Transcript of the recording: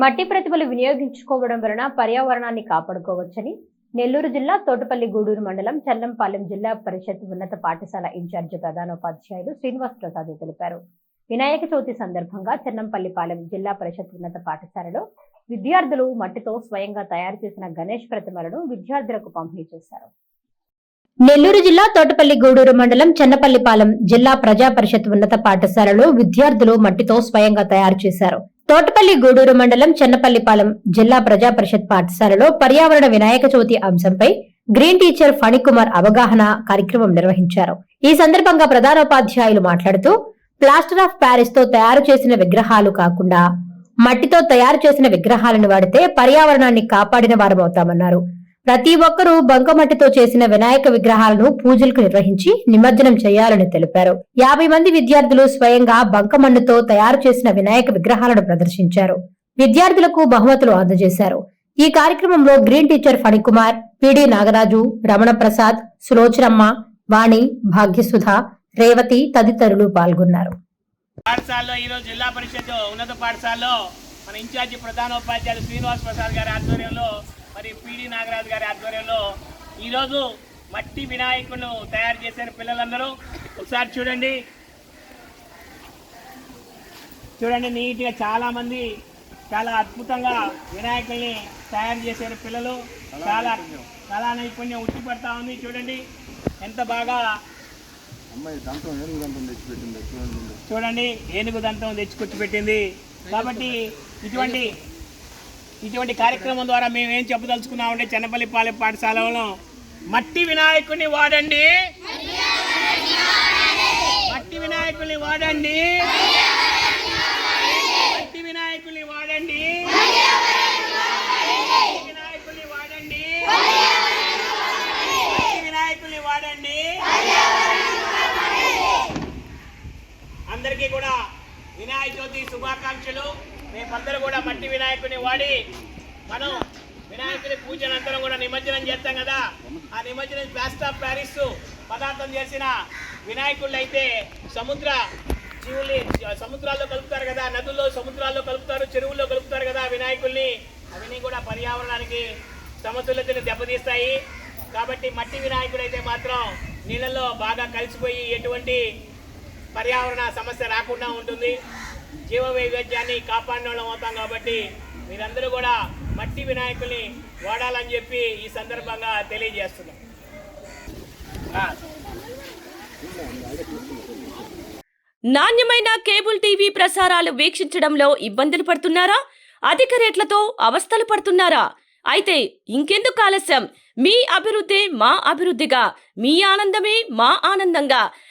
మట్టి ప్రతిభలు వినియోగించుకోవడం వలన పర్యావరణాన్ని కాపాడుకోవచ్చని నెల్లూరు జిల్లా తోటపల్లి గూడూరు మండలం చల్లంపాలెం జిల్లా పరిషత్ ఉన్నత పాఠశాల ఇన్ఛార్జి ప్రధానోపాధ్యాయులు శ్రీనివాస్ ప్రసాద్ తెలిపారు. వినాయక చవితి సందర్భంగా చెన్నంపల్లిపాలెం జిల్లా పరిషత్ ఉన్నత పాఠశాలలో విద్యార్థులు మట్టితో స్వయంగా తయారు చేసిన గణేష్ ప్రతిమలను విద్యార్థులకు పంపిణీ చేశారు. నెల్లూరు జిల్లా తోటపల్లి గూడూరు మండలం చెన్నపల్లిపాలెం జిల్లా ప్రజా పరిషత్ ఉన్నత పాఠశాలలో విద్యార్థులు మట్టితో స్వయంగా తయారు చేశారు. తోటపల్లి గూడూరు మండలం చెన్నపల్లిపాలెం జిల్లా ప్రజా పరిషత్ పాఠశాలలో పర్యావరణ వినాయక చవితి అంశంపై గ్రీన్ టీచర్ ఫణికుమార్ అవగాహన కార్యక్రమం నిర్వహించారు. ఈ సందర్భంగా ప్రధానోపాధ్యాయులు మాట్లాడుతూ ప్లాస్టర్ ఆఫ్ ప్యారిస్తో తయారు చేసిన విగ్రహాలు కాకుండా మట్టితో తయారు చేసిన విగ్రహాలను వాడితే పర్యావరణాన్ని కాపాడిన వారమవుతామన్నారు. ప్రతి ఒక్కరూ బంకమట్టితో చేసిన వినాయక విగ్రహాలను పూజలకు నిర్వహించి నిమజ్జనం చేయాలని తెలిపారు. యాభై మంది విద్యార్థులు స్వయంగా బంకమన్నుతో తయారు చేసిన వినాయక విగ్రహాలను ప్రదర్శించారు. విద్యార్థులకు బహుమతులు అందజేశారు. ఈ కార్యక్రమంలో green teacher Phanikumar PD Nagaraju Ramana Prasad Sulochanamma Vani Bhagyasudha Revathi తదితరులు పాల్గొన్నారు. పాఠశాలలో ఈరోజు జిల్లా పరిషత్ ఉన్నత పాఠశాలలో మన ఇన్ఛార్జి ప్రధానోపాధ్యాయులు శ్రీనివాస్ ప్రసాద్ గారి ఆధ్వర్యంలో మరి పిడి నాగరాజు గారి ఆధ్వర్యంలో ఈరోజు మట్టి వినాయకులను తయారు చేసిన పిల్లలందరూ. ఒకసారి చూడండి. చూడండి నీట్గా చాలామంది చాలా అద్భుతంగా వినాయకుల్ని తయారు చేశారు పిల్లలు. చాలా కళా నైపుణ్యం. ఉట్టిపడతా ఉంది. చూడండి ఎంత బాగా చూడండి ఏనుగు దంతం తెచ్చుకొచ్చి పెట్టింది కాబట్టి ఇటువంటి ఇటువంటి కార్యక్రమం ద్వారా మేము ఏం చెప్పదలుచుకున్నామంటే చెన్నపల్లిపాలెం పాఠశాలలో మట్టి వినాయకుని వాడండి. మట్టి వినాయకుని వాడండి. మట్టి వినాయకుని వాడండి. మట్టి వినాయకుని వాడండి. మట్టి వినాయకుని వాడండి. అందరికీ కూడా వినాయక చవితి శుభాకాంక్షలు. మేమందరూ కూడా మట్టి వినాయకుని వాడి మనం వినాయకుని పూజ అనంతరం కూడా నిమజ్జనం చేస్తాం కదా. ఆ నిమజ్జనం ప్లాస్టర్ ఆఫ్ ప్యారిస్ పదార్థం చేసిన వినాయకుళ్ళు అయితే సముద్ర జీవుల్ని సముద్రాల్లో కలుపుతారు కదా నదుల్లో సముద్రాల్లో కలుపుతారు చెరువుల్లో కలుపుతారు కదా వినాయకుల్ని. అవన్నీ కూడా పర్యావరణానికి సమతుల్యతను దెబ్బతీస్తాయి. కాబట్టి మట్టి వినాయకుడు అయితే మాత్రం నీళ్ళలో బాగా కలిసిపోయి ఎటువంటి పర్యావరణ సమస్య రాకుండా ఉంటుంది. జీవ వైవిధ్యాన్ని కాపాడిన అవుతాం కాబట్టి మీరందరూ కూడా మట్టి వినాయకుల్ని వాడాలని చెప్పి ఈ సందర్భంగా తెలియజేస్తున్నాం. నాణ్యమైన కేబుల్ టీవీ ప్రసారాలు వీక్షించడంలో ఇబ్బందులు పడుతున్నారా? అధిక రేట్లతో అవస్థలు పడుతున్నారా? అయితే ఇంకెందుకు ఆలస్యం? మీ అభివృద్ధి మా అభివృద్ధిగా మీ ఆనందమే మా ఆనందంగా.